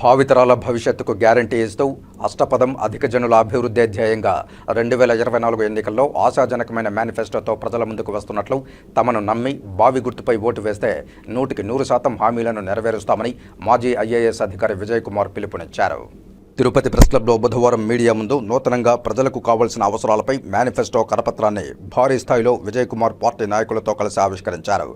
భావితరాల భవిష్యత్తుకు గ్యారంటీ ఇస్తూ అష్టపదం అధిక జనుల అభివృద్ధి అధ్యాయంగా రెండు వేల ఇరవై నాలుగు ఎన్నికల్లో ఆశాజనకమైన మేనిఫెస్టోతో ప్రజల ముందుకు వస్తున్నట్లు తమను నమ్మి బావి గుర్తుపై ఓటు వేస్తే నూటికి నూరు శాతం హామీలను నెరవేరుస్తామని మాజీ ఐఏఎస్ అధికారి విజయ్ కుమార్ పిలుపునిచ్చారు. తిరుపతి ప్రెస్ క్లబ్లో బుధవారం మీడియా ముందు నూతనంగా ప్రజలకు కావాల్సిన అవసరాలపై మేనిఫెస్టో కరపత్రాన్ని భారీ స్థాయిలో విజయ్ కుమార్ పార్టీ నాయకులతో కలిసి ఆవిష్కరించారు.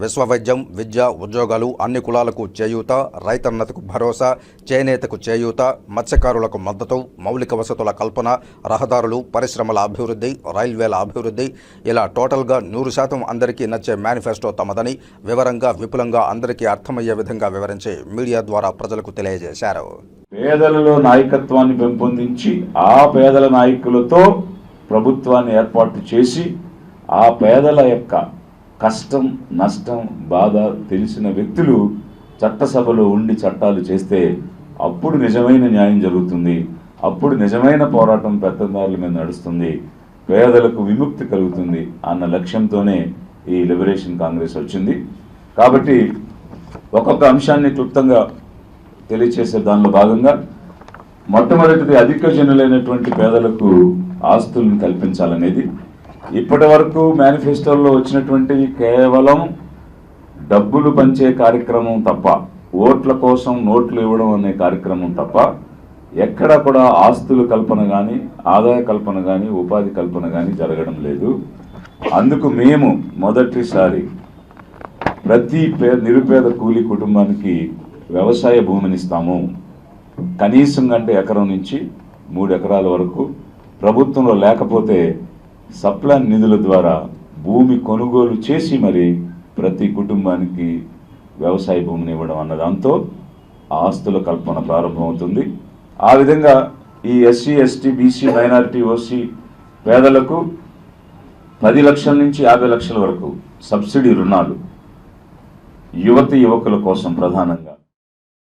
విశ్వవైద్యం విద్య ఉద్యోగాలు అన్ని కులాలకు చేయూత రైతన్నతకు భరోసా చేనేతకు చేయూత మత్స్యకారులకు మద్దతు మౌలిక వసతుల కల్పన రహదారులు పరిశ్రమల అభివృద్ధి రైల్వేల అభివృద్ధి. ఇలా టోటల్గా నూరు శాతం అందరికీ నచ్చే మేనిఫెస్టో తమదని వివరంగా విపులంగా అందరికీ అర్థమయ్యే విధంగా వివరించి మీడియా ద్వారా ప్రజలకు తెలియజేశారు. పేదలలో నాయకత్వాన్ని పెంపొందించి ఆ పేదల నాయకులతో ప్రభుత్వాన్ని ఏర్పాటు చేసి ఆ పేదల యొక్క కష్టం నష్టం బాధ తెలిసిన వ్యక్తులు చట్టసభలో ఉండి చట్టాలు చేస్తే అప్పుడు నిజమైన న్యాయం జరుగుతుంది. అప్పుడు నిజమైన పోరాటం పెద్దదారుల మీద నడుస్తుంది. పేదలకు విముక్తి కలుగుతుంది అన్న లక్ష్యంతోనే ఈ లిబరేషన్ కాంగ్రెస్ వచ్చింది. కాబట్టి ఒక్కొక్క అంశాన్ని క్లుప్తంగా తెలియచేసే దానిలో భాగంగా మొట్టమొదటిది అధిక జనులైనటువంటి పేదలకు ఆస్తులను కల్పించాలనేది. ఇప్పటి వరకు మేనిఫెస్టోల్లో వచ్చినటువంటి కేవలం డబ్బులు పంచే కార్యక్రమం తప్ప ఓట్ల కోసం నోట్లు ఇవ్వడం అనే కార్యక్రమం తప్ప ఎక్కడ కూడా ఆస్తులు కల్పన కానీ ఆదాయ కల్పన కానీ ఉపాధి కల్పన కానీ జరగడం లేదు. అందుకు మేము మొదటిసారి ప్రతి పే నిరుపేద కూలీ కుటుంబానికి వ్యవసాయ భూమినిస్తాము కనీసం కంటే ఎకరం నుంచి మూడు ఎకరాల వరకు. ప్రభుత్వంలో లేకపోతే సప్లాన్ నిధుల ద్వారా భూమి కొనుగోలు చేసి మరి ప్రతి కుటుంబానికి వ్యవసాయ భూమిని ఇవ్వడం అన్న దాంతో ఆస్తుల కల్పన ప్రారంభమవుతుంది. ఆ విధంగా ఈ SC ST BC minority OC పేదలకు పది లక్షల నుంచి యాభై లక్షల వరకు సబ్సిడీ రుణాలు యువతి యువకుల కోసం ప్రధానంగా